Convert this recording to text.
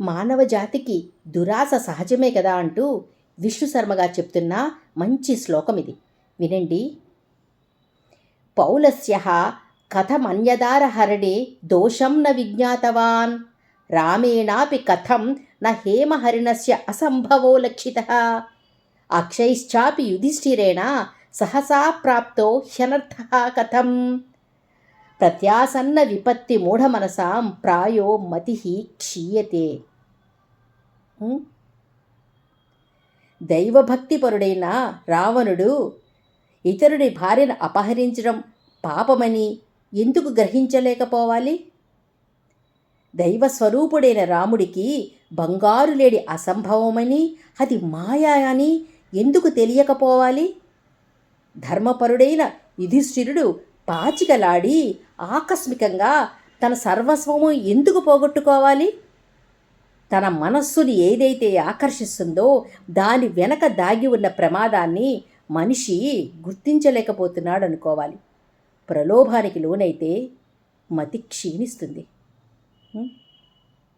మానవ జాతికి దురాశ సహజమే కదా అంటూ విష్ణు శర్మగా చెప్తున్న మంచి శ్లోకం ఇది. వినండి. పౌలస్య కథమన్యదారహరణే దోషం న విజ్ఞాతవాన్. రామేణాపి కథం న హేమహరిణస్య అసంభవో లక్షిత. అక్షైశ్చాపి యుధిష్ఠిరేణ సహసా ప్రాప్తో హ్యనర్థ కథం. ప్రత్యాసన్న విపత్తి మూఢమనసాం ప్రాయో మతి క్షీయతే. దైవభక్తిపరుడైన రావణుడు ఇతరుడి భార్యను అపహరించడం పాపమని ఎందుకు గ్రహించలేకపోవాలి? దైవస్వరూపుడైన రాముడికి బంగారు లేడి అసంభవమని అది మాయా అని ఎందుకు తెలియకపోవాలి? ధర్మపరుడైన యుధిష్ఠిరుడు పాచికలాడి ఆకస్మికంగా తన సర్వస్వము ఎందుకు పోగొట్టుకోవాలి? తన మనస్సుని ఏదైతే ఆకర్షిస్తుందో దాని వెనక దాగి ఉన్న ప్రమాదాన్ని మనిషి గుర్తించలేకపోతున్నాడు అనుకోవాలి. ప్రలోభానికి లోనైతే మతి క్షీణిస్తుంది.